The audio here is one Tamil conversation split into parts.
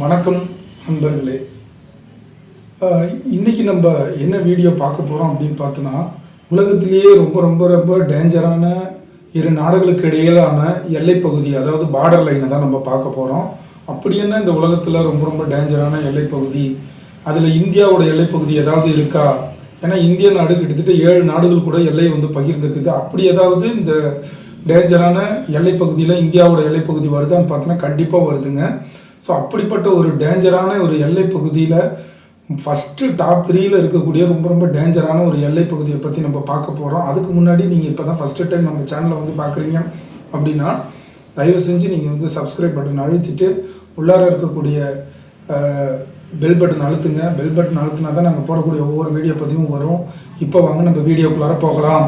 வணக்கம் நண்பர்களே. இன்றைக்கி நம்ம என்ன வீடியோ பார்க்க போகிறோம் அப்படின்னு பார்த்தோன்னா உலகத்திலேயே ரொம்ப ரொம்ப ரொம்ப டேஞ்சரான இரு நாடுகளுக்கு இடையிலான எல்லைப்பகுதி அதாவது பார்டர் லைனை தான் நம்ம பார்க்க போகிறோம் அப்படி என்ன இந்த உலகத்தில் ரொம்ப ரொம்ப டேஞ்சரான எல்லைப்பகுதி அதில் இந்தியாவோட எல்லைப்பகுதி ஏதாவது இருக்கா? ஏன்னா இந்திய நாடு கிட்டத்தட்ட ஏழு நாடுகள் கூட எல்லையை வந்து பகிர்ந்துக்குது அப்படி ஏதாவது இந்த டேஞ்சரான எல்லைப்பகுதியில் இந்தியாவோட எல்லைப்பகுதி வருதான்னு பார்த்தோன்னா கண்டிப்பாக வருதுங்க. ஸோ அப்படிப்பட்ட ஒரு டேஞ்சரான ஒரு எல்லை பகுதியில் ஃபஸ்ட்டு டாப் த்ரீயில் இருக்கக்கூடிய ரொம்ப ரொம்ப டேஞ்சரான ஒரு எல்லை பகுதியை பற்றி நம்ம பார்க்க போகிறோம் அதுக்கு முன்னாடி நீங்கள் இப்போ தான் ஃபஸ்ட்டு டைம் நம்ம சேனலை வந்து பார்க்குறீங்க அப்படின்னா தயவு செஞ்சு நீங்கள் வந்து சப்ஸ்கிரைப் பட்டன் அழுத்திட்டு உள்ளார இருக்கக்கூடிய பெல் பட்டன் அழுத்துங்க. பெல் பட்டன் அழுத்தினா தான் நாங்கள் போடக்கூடிய ஒவ்வொரு வீடியோ பதிவும் வரும். இப்போ வாங்க நம்ம வீடியோக்குள்ளார போகலாம்.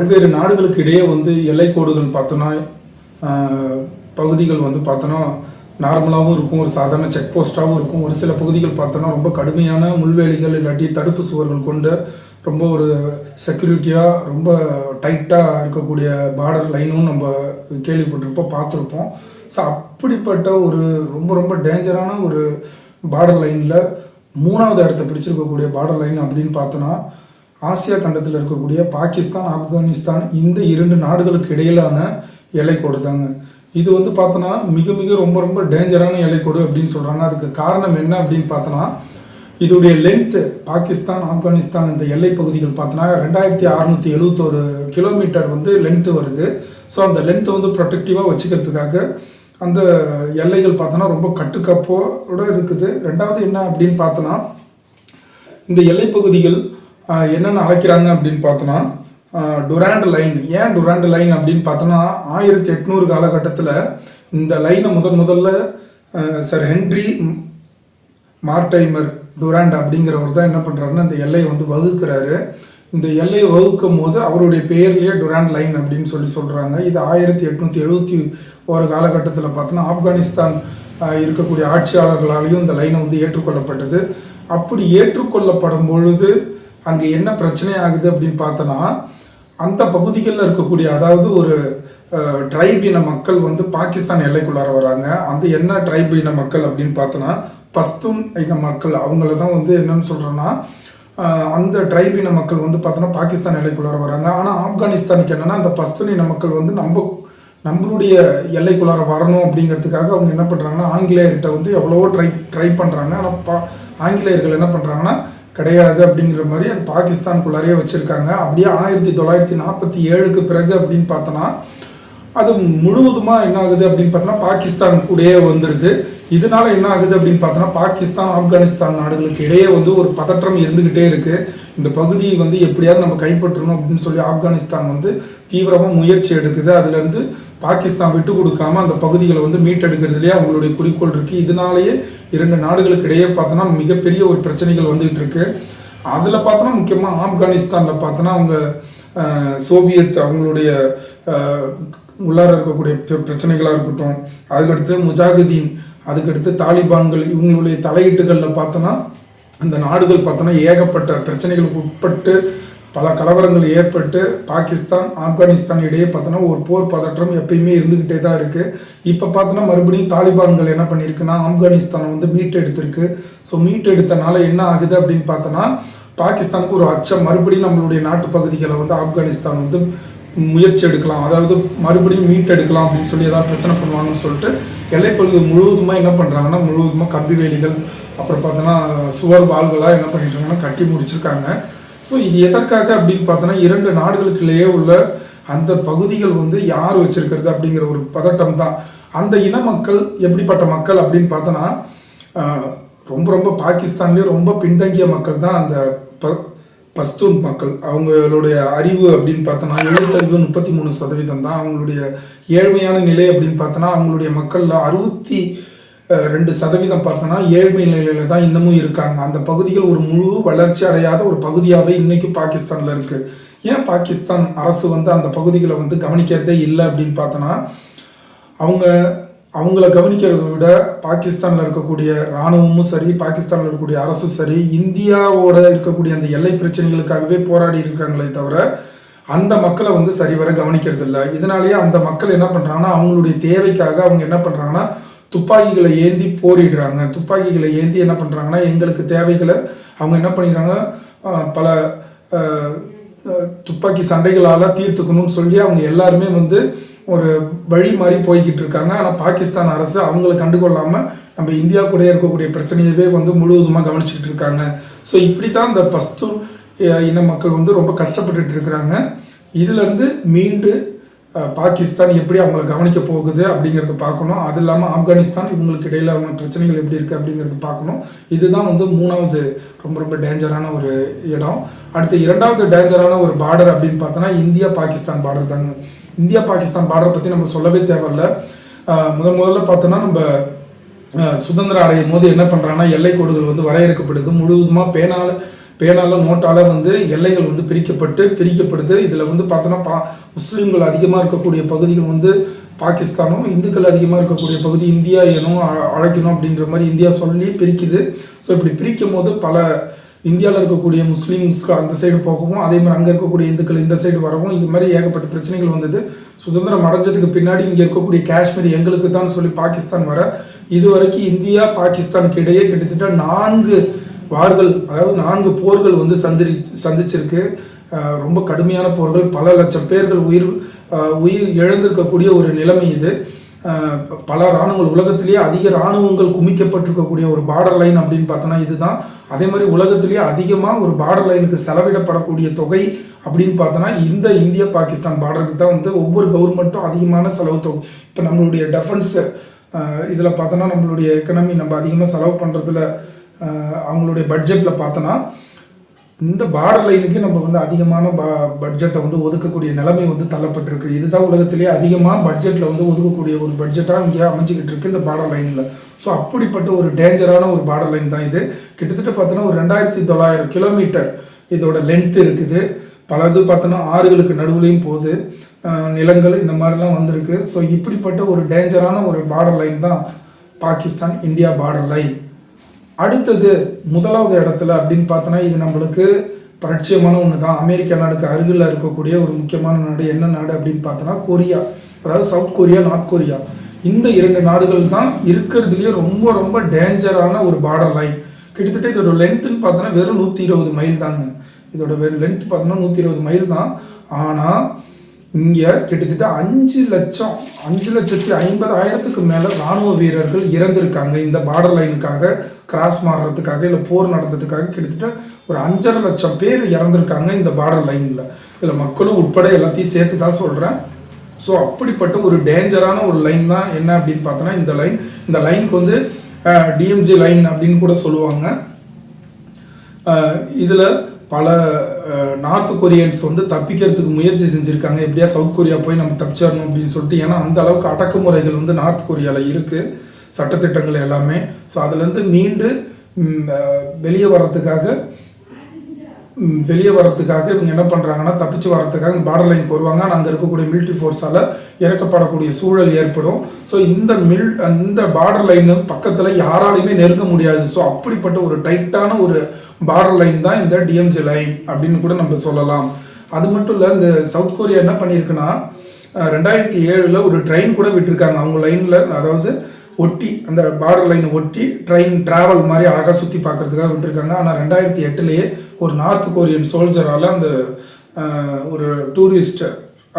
பல்வேறு நாடுகளுக்கு இடையே வந்து எல்லை கோடுகள் பார்த்தோன்னா பகுதிகள் வந்து பார்த்தோன்னா நார்மலாகவும் இருக்கும் ஒரு சாதாரண செக் போஸ்ட்டாகவும் இருக்கும். ஒரு சில பகுதிகள் பார்த்தோன்னா ரொம்ப கடுமையான முள்வேலிகள் இல்லாட்டி தடுப்பு சுவர்கள் கொண்டு ரொம்ப ஒரு செக்யூரிட்டியாக ரொம்ப டைட்டாக இருக்கக்கூடிய பார்டர் லைனும் நம்ம கேள்விப்பட்டிருப்போம் பார்த்துருப்போம். ஸோ அப்படிப்பட்ட ஒரு ரொம்ப ரொம்ப டேஞ்சரான ஒரு பார்டர் லைனில் மூணாவது இடத்த பிடிச்சிருக்கக்கூடிய பார்டர் லைன் அப்படின்னு பார்த்தோன்னா ஆசியா கண்டத்தில் இருக்கக்கூடிய பாகிஸ்தான் ஆப்கானிஸ்தான் இந்த இரண்டு நாடுகளுக்கு இடையிலான எல்லைக்கோடு தாங்க இது வந்து பார்த்தோன்னா மிக மிக ரொம்ப ரொம்ப டேஞ்சரான எல்லைக்கோடு அப்படின்னு சொல்கிறாங்க அதுக்கு காரணம் என்ன அப்படின்னு பார்த்தோன்னா இதோடைய லென்த்து பாகிஸ்தான் ஆப்கானிஸ்தான் இந்த எல்லை பகுதிகள் பார்த்தோன்னா ரெண்டாயிரத்தி அறநூற்றி எழுபத்தோரு கிலோமீட்டர் வந்து லென்த்து வருது. ஸோ அந்த லென்த்தை வந்து ப்ரொடெக்டிவாக வச்சுக்கிறதுக்காக அந்த எல்லைகள் பார்த்தோன்னா ரொம்ப கட்டுக்கப்போட இருக்குது. ரெண்டாவது என்ன அப்படின்னு பார்த்தோன்னா இந்த எல்லைப்பகுதிகள் பகுதிகள் என்னென்ன அழைக்கிறாங்க அப்படின்னு பார்த்தோன்னா டுராண்ட் லைன் ஏன் டுராண்ட் லைன் அப்படின்னு பார்த்தோன்னா ஆயிரத்தி எட்நூறு காலகட்டத்தில் இந்த லைனை முதன் முதல்ல sir Henry Henry Mortimer Durand அப்படிங்கிறவர் தான் என்ன பண்ணுறாருன்னா இந்த எல்லையை வந்து வகுக்கிறாரு. இந்த எல்லையை வகுக்கும் போது அவருடைய பேர்லேயே டுராண்ட் லைன் அப்படின்னு சொல்லி சொல்கிறாங்க இது ஆயிரத்தி எட்நூற்றி எழுபத்தி ஒரு காலகட்டத்தில் பார்த்தோன்னா ஆப்கானிஸ்தான் இருக்கக்கூடிய ஆட்சியாளர்களாலேயும் இந்த லைனை வந்து ஏற்றுக்கொள்ளப்பட்டது. அப்படி ஏற்றுக்கொள்ளப்படும் பொழுது அங்கே என்ன பிரச்சனை ஆகுது அப்படின்னு பார்த்தோன்னா அந்த பகுதிகளில் இருக்கக்கூடிய அதாவது ஒரு ட்ரைப் இன மக்கள் வந்து பாகிஸ்தான் எல்லைக்குள்ளார வராங்க. அந்த என்ன ட்ரைப் இன மக்கள் அப்படின்னு பார்த்தோன்னா பஸ்தூன் இன மக்கள். அவங்கள தான் வந்து என்னன்னு சொல்கிறோன்னா அந்த ட்ரைப் இன மக்கள் வந்து பார்த்தோன்னா பாகிஸ்தான் எல்லைக்குள்ளார வராங்க. ஆனால் ஆப்கானிஸ்தானுக்கு என்னன்னா அந்த பஸ்தூன் இன மக்கள் வந்து நம்ம நம்மளுடைய எல்லைக்குள்ளார வரணும் அப்படிங்கிறதுக்காக அவங்க என்ன பண்ணுறாங்கன்னா ஆங்கிலேயர்கிட்ட வந்து எவ்வளவோ ட்ரை ட்ரை பண்ணுறாங்க ஆனால் பா ஆங்கிலேயர்கள் என்ன பண்ணுறாங்கன்னா கிடையாது அப்படிங்கிற மாதிரி அது பாகிஸ்தானுக்குள்ளாரையே வச்சுருக்காங்க. அப்படியே ஆயிரத்தி தொள்ளாயிரத்தி நாற்பத்தி ஏழுக்கு பிறகு அப்படின்னு பார்த்தோன்னா அது முழுவதுமாக என்ன ஆகுது அப்படின்னு பார்த்தோன்னா பாகிஸ்தான் கூடயே வந்துடுது இதனால என்ன ஆகுது அப்படின்னு பார்த்தோன்னா பாகிஸ்தான் ஆப்கானிஸ்தான் நாடுகளுக்கு இடையே வந்து ஒரு பதற்றம் இருந்துக்கிட்டே இருக்குது இந்த பகுதியை வந்து எப்படியாவது நம்ம கைப்பற்றணும் அப்படின்னு சொல்லி ஆப்கானிஸ்தான் வந்து தீவிரமாக முயற்சி எடுக்குது. அதுலேருந்து பாகிஸ்தான் விட்டு கொடுக்காம அந்த பகுதிகளை வந்து மீட்டெடுக்கிறதுலேயே அவங்களுடைய குறிக்கோள் இருக்குது இதனாலேயே இரண்டு நாடுகளுக்கு இடையே பார்த்தோன்னா மிகப்பெரிய ஒரு பிரச்சனைகள் வந்துகிட்டு இருக்கு. அதில் பார்த்தோன்னா முக்கியமாக ஆப்கானிஸ்தானில் பார்த்தோன்னா அவங்க சோவியத் அவங்களுடைய உள்ளார இருக்கக்கூடிய பிரச்சனைகளாக இருக்கட்டும். அதுக்கடுத்து முஜாஹிதீன் அதுக்கடுத்து தாலிபான்கள் இவங்களுடைய தலையீட்டுகளில் பார்த்தோன்னா அந்த நாடுகள் பார்த்தோன்னா ஏகப்பட்ட பிரச்சனைகளுக்கு உட்பட்டு பல கலவரங்கள் ஏற்பட்டு பாகிஸ்தான் ஆப்கானிஸ்தான் இடையே பார்த்தோன்னா ஒரு போர் பதற்றம் எப்பயுமே இருந்துக்கிட்டே தான் இருக்குது இப்போ பார்த்தோன்னா மறுபடியும் தாலிபான்கள் என்ன பண்ணியிருக்குன்னா ஆப்கானிஸ்தானை வந்து மீட்டெடுத்திருக்கு. ஸோ மீட்டெடுத்தனால என்ன ஆகுது அப்படின்னு பார்த்தோன்னா பாகிஸ்தானுக்கு ஒரு அச்சம். மறுபடியும் நம்மளுடைய நாட்டு பகுதிகளை வந்து ஆப்கானிஸ்தான் வந்து முயற்சி எடுக்கலாம். அதாவது மறுபடியும் மீட்டெடுக்கலாம் அப்படின்னு சொல்லி ஏதாவது பிரச்சனை பண்ணுவாங்கன்னு சொல்லிட்டு எல்லைப்பகுதி முழுவதுமாக என்ன பண்ணுறாங்கன்னா முழுவதுமாக கம்பி வேலிகள் அப்புறம் பார்த்தோன்னா சுவர் வாள்களாக என்ன பண்ணிட்டாங்கன்னா கட்டி முடிச்சிருக்காங்க. ஸோ இது எதற்காக அப்படின்னு பார்த்தோன்னா இரண்டு நாடுகளுக்குள்ளேயே உள்ள அந்த பகுதிகள் வந்து யார் வச்சிருக்கிறது அப்படிங்கிற ஒரு பதட்டம் தான். அந்த இன மக்கள் எப்படிப்பட்ட மக்கள் அப்படின்னு பார்த்தோன்னா ரொம்ப ரொம்ப பாகிஸ்தான்லேயே ரொம்ப பின்தங்கிய மக்கள் தான் அந்த ப பஸ்தூன் மக்கள். அவங்களுடைய அறிவு அப்படின்னு பார்த்தோன்னா எழுபத்தறிவு முப்பத்தி மூணு சதவீதம் தான் அவங்களுடைய ஏழ்மையான நிலை அப்படின்னு பார்த்தோன்னா அவங்களுடைய மக்களில் அறுபத்தி ரெண்டு சதவீதம் பார்த்தோன்னா ஏழ்மை நிலையில தான் இன்னமும் இருக்காங்க. அந்த பகுதிகள் ஒரு முழு வளர்ச்சி அடையாத ஒரு பகுதியாகவே இன்னைக்கும் பாகிஸ்தானில் இருக்கு. ஏன் பாகிஸ்தான் அரசு வந்து அந்த பகுதிகளை வந்து கவனிக்கிறதே இல்லை அப்படின்னு பார்த்தோன்னா அவங்க அவங்கள கவனிக்கிறத விட பாகிஸ்தானில் இருக்கக்கூடிய இராணுவமும் சரி பாகிஸ்தானில் இருக்கக்கூடிய அரசும் சரி இந்தியாவோட இருக்கக்கூடிய அந்த எல்லை பிரச்சனைகளுக்காகவே போராடி இருக்காங்களே தவிர அந்த மக்களை வந்து சரிவர கவனிக்கிறது இல்லை இதனாலேயே அந்த மக்கள் என்ன பண்ணுறாங்கன்னா அவங்களுடைய தேவைக்காக அவங்க என்ன பண்ணுறாங்கன்னா துப்பாக்கிகளை ஏந்தி போரிடுறாங்க. துப்பாக்கிகளை ஏந்தி என்ன பண்ணுறாங்கன்னா எங்களுக்கு தேவைகளை அவங்க என்ன பண்ணிக்கிறாங்க பல துப்பாக்கி சண்டைகளால் தீர்த்துக்கணும்னு சொல்லி அவங்க எல்லாருமே வந்து ஒரு வழி மாதிரி போய்கிட்டு இருக்காங்க. ஆனால் பாகிஸ்தான் அரசு அவங்கள கண்டுகொள்ளாமல் நம்ம இந்தியா கூட இருக்கக்கூடிய பிரச்சனையவே வந்து முழுவதுமாக கவனிச்சுக்கிட்டு இருக்காங்க. ஸோ இப்படி தான் இந்த பஸ்து இன மக்கள் வந்து ரொம்ப கஷ்டப்பட்டுட்டு இருக்கிறாங்க. இதுலேருந்து மீண்டு பாகிஸ்தான் எப்படி அவங்கள கவனிக்க போகுது அப்படிங்கிறத பார்க்கணும். அது இல்லாமல் ஆப்கானிஸ்தான் இவங்களுக்கு இடையில அவங்க பிரச்சனைகள் எப்படி இருக்குது அப்படிங்கிறத பார்க்கணும். இதுதான் வந்து மூணாவது ரொம்ப ரொம்ப டேஞ்சரான ஒரு இடம். அடுத்து இரண்டாவது டேஞ்சரான ஒரு பார்டர் அப்படின்னு பார்த்தோன்னா இந்தியா பாகிஸ்தான் பார்டர் தாங்க. இந்தியா பாகிஸ்தான் பார்டரை பற்றி நம்ம சொல்லவே தேவையில்ல. அஹ், முதல் முதல்ல பார்த்தோன்னா நம்ம சுதந்திரம் அடையும் போது என்ன பண்ணுறாங்கன்னா எல்லை கோடுகள் வந்து வரையறுக்கப்படுது. முழுவதுமாக பேனால பேனால நோட்டால வந்து எல்லைகள் வந்து பிரிக்கப்பட்டு பிரிக்கப்படுது. இதில் வந்து பார்த்தோன்னா பா முஸ்லீம்கள் அதிகமாக இருக்கக்கூடிய பகுதிகள் வந்து பாகிஸ்தானும் இந்துக்கள் அதிகமாக இருக்கக்கூடிய பகுதி இந்தியா எனும் அழைக்கணும் அப்படின்ற மாதிரி இந்தியா சொல்லி பிரிக்குது. ஸோ இப்படி பிரிக்கும் போது பல இந்தியாவில் இருக்கக்கூடிய முஸ்லீம்ஸ்க்கு அந்த சைடு போகவும் அதே மாதிரி அங்கே இருக்கக்கூடிய இந்துக்கள் இந்த சைடு வரவும் இது மாதிரி ஏகப்பட்ட பிரச்சனைகள் வந்தது. சுதந்திரம் அடைஞ்சதுக்கு பின்னாடி இங்கே இருக்கக்கூடிய காஷ்மீர் எங்களுக்கு தான் சொல்லி பாகிஸ்தான் வர இது வரைக்கும் இந்தியா பாகிஸ்தானுக்கு இடையே கிட்டத்தட்ட நான்கு வார்கள் அதாவது நான்கு போர்கள் வந்து சந்திரி சந்திச்சிருக்கு. ரொம்ப கடுமையான போர்கள் பல லட்சம் பேர்கள் உயிர் உயிர் இழந்திருக்கக்கூடிய ஒரு நிலைமை இது. பல இராணுவங்கள் உலகத்திலேயே அதிக இராணுவங்கள் குமிக்கப்பட்டிருக்கக்கூடிய ஒரு பார்டர் லைன் அப்படின்னு பார்த்தோன்னா இதுதான். அதே மாதிரி உலகத்திலேயே அதிகமாக ஒரு பார்டர் லைனுக்கு செலவிடப்படக்கூடிய தொகை அப்படின்னு பார்த்தோன்னா இந்த இந்திய பாகிஸ்தான் பார்டருக்கு தான் வந்து ஒவ்வொரு கவர்மெண்ட்டும் அதிகமான செலவு தொகை. இப்போ நம்மளுடைய டெஃபென்ஸு இதில் பார்த்தோன்னா நம்மளுடைய எக்கனமி நம்ம அதிகமாக செலவு பண்ணுறதுல அவங்களுடைய பட்ஜெட்டில் பார்த்தோன்னா இந்த பார்டர் லைனுக்கு நம்ம வந்து அதிகமான ப பட்ஜெட்டை வந்து ஒதுக்கக்கூடிய நிலைமை வந்து தள்ளப்பட்டிருக்கு. இதுதான் உலகத்திலேயே அதிகமாக பட்ஜெட்டில் வந்து ஒதுக்கக்கூடிய ஒரு பட்ஜெட்டாக இங்கே அமைஞ்சிக்கிட்டு இருக்கு இந்த பார்டர் லைனில் ஸோ அப்படிப்பட்ட ஒரு டேஞ்சரான ஒரு பார்டர் லைன் தான் இது. கிட்டத்தட்ட பார்த்தோன்னா ஒரு ரெண்டாயிரத்தி தொள்ளாயிரம் கிலோமீட்டர் இதோட லென்த் இருக்குது. பலது பார்த்தோன்னா ஆறுகளுக்கு நடுவுலையும் போகுது. நிலங்கள் இந்த மாதிரிலாம் வந்திருக்கு. ஸோ இப்படிப்பட்ட ஒரு டேஞ்சரான ஒரு பார்டர் லைன் தான் பாகிஸ்தான் இந்தியா பார்டர் லைன் அடுத்தது முதலாவது இடத்துல அப்படின்னு பார்த்தோன்னா இது நம்மளுக்கு பரிச்சயமான ஒன்று தான் அமெரிக்கா நாடுக்கு அருகில் இருக்கக்கூடிய ஒரு முக்கியமான நாடு என்ன நாடு அப்படின்னு பார்த்தோன்னா கொரியா. அதாவது சவுத் கொரியா நார்த் கொரியா. இந்த இரண்டு நாடுகள் தான் இருக்கிறதுலேயே ரொம்ப ரொம்ப டேஞ்சரான ஒரு பார்டர் லைன் கிட்டத்தட்ட இதோட லென்த்துன்னு பார்த்தோன்னா வெறும் நூற்றி இருபது மைல் தாங்க. இதோட வெறும் லென்த் பார்த்தோன்னா நூற்றி இருபது மைல் தான். ஆனால் இங்கே கிட்டத்தட்ட அஞ்சு லட்சம் அஞ்சு லட்சத்தி ஐம்பதாயிரத்துக்கு மேலே ராணுவ வீரர்கள் இறந்திருக்காங்க இந்த பார்டர் லைனுக்காக கிராஸ் மாறுறதுக்காக இல்லை போர் நடந்ததுக்காக கிட்டத்தட்ட ஒரு அஞ்சரை லட்சம் பேர் இறந்துருக்காங்க இந்த பார்டர் லைனில் இதில் மக்களும் உட்பட எல்லாத்தையும் சேர்த்து தான் சொல்கிறேன் ஸோ அப்படிப்பட்ட ஒரு டேஞ்சரான ஒரு லைன் தான் என்ன அப்படின்னு பார்த்தோன்னா இந்த லைன் இந்த லைனுக்கு வந்து டிஎம்ஜி லைன் அப்படின்னு கூட சொல்லுவாங்க. இதில் பல நார்த் கொரியன்ஸ் வந்து தப்பிக்கிறதுக்கு முயற்சி செஞ்சுருக்காங்க. எப்படியா சவுத் கொரியா போய் நம்ம தப்பிச்சிடணும் அப்படின்னு சொல்லிட்டு ஏன்னா அந்த அளவுக்கு அடக்குமுறைகள் வந்து நார்த் கொரியாவில் இருக்குது சட்டத்திட்டங்கள் எல்லாமே. ஸோ அதுலேருந்து மீண்டு வெளியே வர்றதுக்காக வெளியே வர்றதுக்காக இவங்க என்ன பண்ணுறாங்கன்னா தப்பிச்சு வர்றதுக்காக இந்த பார்டர் லைன் வருவாங்க. ஆனால் அங்கே இருக்கக்கூடிய மிலிட்ரி ஃபோர்ஸால் இறக்கப்படக்கூடிய சூழல் ஏற்படும். ஸோ இந்த மில் இந்த பார்டர் லைன் பக்கத்தில் யாராலையுமே நெருங்க முடியாது. ஸோ அப்படிப்பட்ட ஒரு டைட்டான ஒரு பார்டர் லைன் தான் இந்த டிஎம்ஜி லைன் அப்படின்னு கூட நம்ம சொல்லலாம். அது மட்டும் இல்லை இந்த சவுத் கொரியா என்ன பண்ணியிருக்குன்னா ரெண்டாயிரத்தி ஏழில் ஒரு ட்ரெயின் கூட விட்டிருக்காங்க. அவங்க லைனில் அதாவது ஒட்டி அந்த பார்டர் லைனை ஒட்டி ட்ரெயின் டிராவல் மாதிரி அழகாக சுற்றி பார்க்கறதுக்காக விட்டுருக்காங்க ஆனால் ரெண்டாயிரத்தி எட்டுலேயே ஒரு நார்த் கொரியன் சோல்ஜரால் அந்த ஒரு டூரிஸ்ட்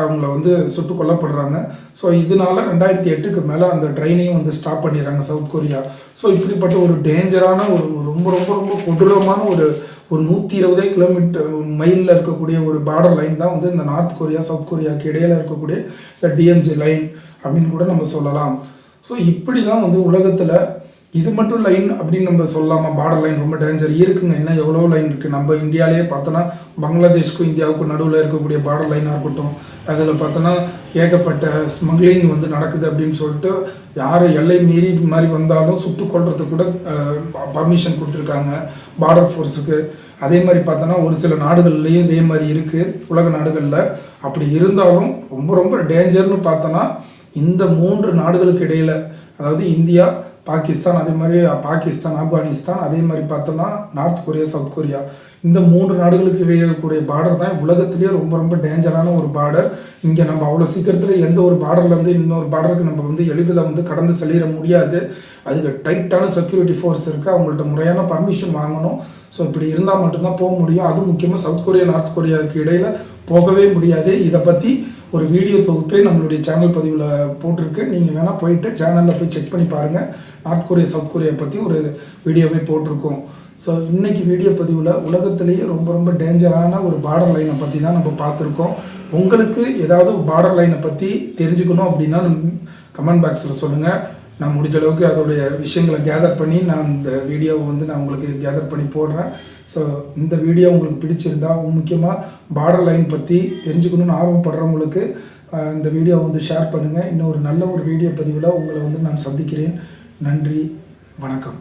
அவங்கள வந்து சுட்டு கொல்லப்படுறாங்க. ஸோ இதனால ரெண்டாயிரத்தி எட்டுக்கு மேலே அந்த ட்ரெயினையும் வந்து ஸ்டாப் பண்ணிடுறாங்க சவுத் கொரியா. ஸோ இப்படிப்பட்ட ஒரு டேஞ்சரான ஒரு ஒரு ரொம்ப ரொம்ப ரொம்ப கொடூரமான ஒரு ஒரு நூற்றி இருபதே கிலோமீட்டர் மைலில் இருக்கக்கூடிய ஒரு பார்டர் லைன் தான் வந்து இந்த நார்த் கொரியா சவுத் கொரியாவுக்கு இடையில இருக்கக்கூடிய இந்த டிஎம்ஜி லைன் அப்படின்னு கூட நம்ம சொல்லலாம். ஸோ இப்படி தான் வந்து உலகத்தில் இது மட்டும் லைன் அப்படின்னு நம்ம சொல்லாமா பார்டர் லைன் ரொம்ப டேஞ்சர் இருக்குங்க என்ன எவ்வளோ லைன் இருக்குது நம்ம இந்தியாவிலேயே பார்த்தோன்னா பங்களாதேஷ்க்கும் இந்தியாவுக்கும் நடுவில் இருக்கக்கூடிய பார்டர் லைனாக இருக்கட்டும் அதில் பார்த்தோன்னா ஏகப்பட்ட ஸ்மக்லிங் வந்து நடக்குது அப்படின்னு சொல்லிட்டு யார் எல்லை மீறி இது மாதிரி வந்தாலும் சுட்டு கொள்றதுக்கு கூட பர்மிஷன் கொடுத்துருக்காங்க பார்டர் ஃபோர்ஸுக்கு அதே மாதிரி பார்த்தோன்னா ஒரு சில நாடுகள்லேயும் இதே மாதிரி இருக்குது உலக நாடுகளில். அப்படி இருந்தாலும் ரொம்ப ரொம்ப டேஞ்சர்னு பார்த்தோன்னா இந்த மூன்று நாடுகளுக்கு இடையில் அதாவது இந்தியா பாகிஸ்தான் அதே மாதிரி பாகிஸ்தான் ஆப்கானிஸ்தான் அதே மாதிரி பார்த்தோம்னா நார்த் கொரியா சவுத் கொரியா. இந்த மூன்று நாடுகளுக்கு இடையே இருக்கக்கூடிய பார்டர் தான் உலகத்திலேயே ரொம்ப ரொம்ப டேஞ்சரான ஒரு பார்டர் இங்கே நம்ம அவ்வளோ சீக்கிரத்தில் எந்த ஒரு பார்டர்லேருந்து இன்னொரு பார்டருக்கு நம்ம வந்து எளிதில் வந்து கடந்து செல்லிட முடியாது. அதுக்கு டைட்டான செக்யூரிட்டி ஃபோர்ஸ் இருக்குது அவங்கள்ட்ட முறையான பர்மிஷன் வாங்கணும். ஸோ இப்படி இருந்தால் மட்டும்தான் போக முடியும். அதுவும் முக்கியமாக சவுத் கொரியா நார்த் கொரியாவுக்கு இடையில் போகவே முடியாது. இதை பற்றி ஒரு வீடியோ தொகுப்பே நம்மளுடைய சேனல் பதிவில் போட்டிருக்கு. நீங்கள் வேணால் போயிட்டு சேனலில் போய் செக் பண்ணி பாருங்கள் நார்த் கொரியா சவுத் கொரியா பற்றி ஒரு வீடியோவே போட்டிருக்கோம். ஸோ இன்றைக்கி வீடியோ பதிவில் உலகத்திலேயே ரொம்ப ரொம்ப டேஞ்சரான ஒரு பார்டர் லைனை பற்றி தான் நம்ம பார்த்துருக்கோம். உங்களுக்கு ஏதாவது பார்டர் லைனை பற்றி தெரிஞ்சுக்கணும் அப்படின்னா கமெண்ட் பாக்ஸில் சொல்லுங்கள் நான் முடிஞ்ச அளவுக்கு அதோடைய விஷயங்களை கேதர் பண்ணி நான் இந்த வீடியோவை வந்து நான் உங்களுக்கு கேதர் பண்ணி போடுறேன். ஸோ இந்த வீடியோ உங்களுக்கு பிடிச்சிருந்தா முக்கியமாக பார்டர் லைன் பற்றி தெரிஞ்சுக்கணும்னு ஆர்வப்படுறவங்களுக்கு இந்த வீடியோ வந்து ஷேர் பண்ணுங்கள் இன்னும் ஒரு நல்ல ஒரு வீடியோ பதிவில் உங்களை வந்து நான் சந்திக்கிறேன். நன்றி வணக்கம்.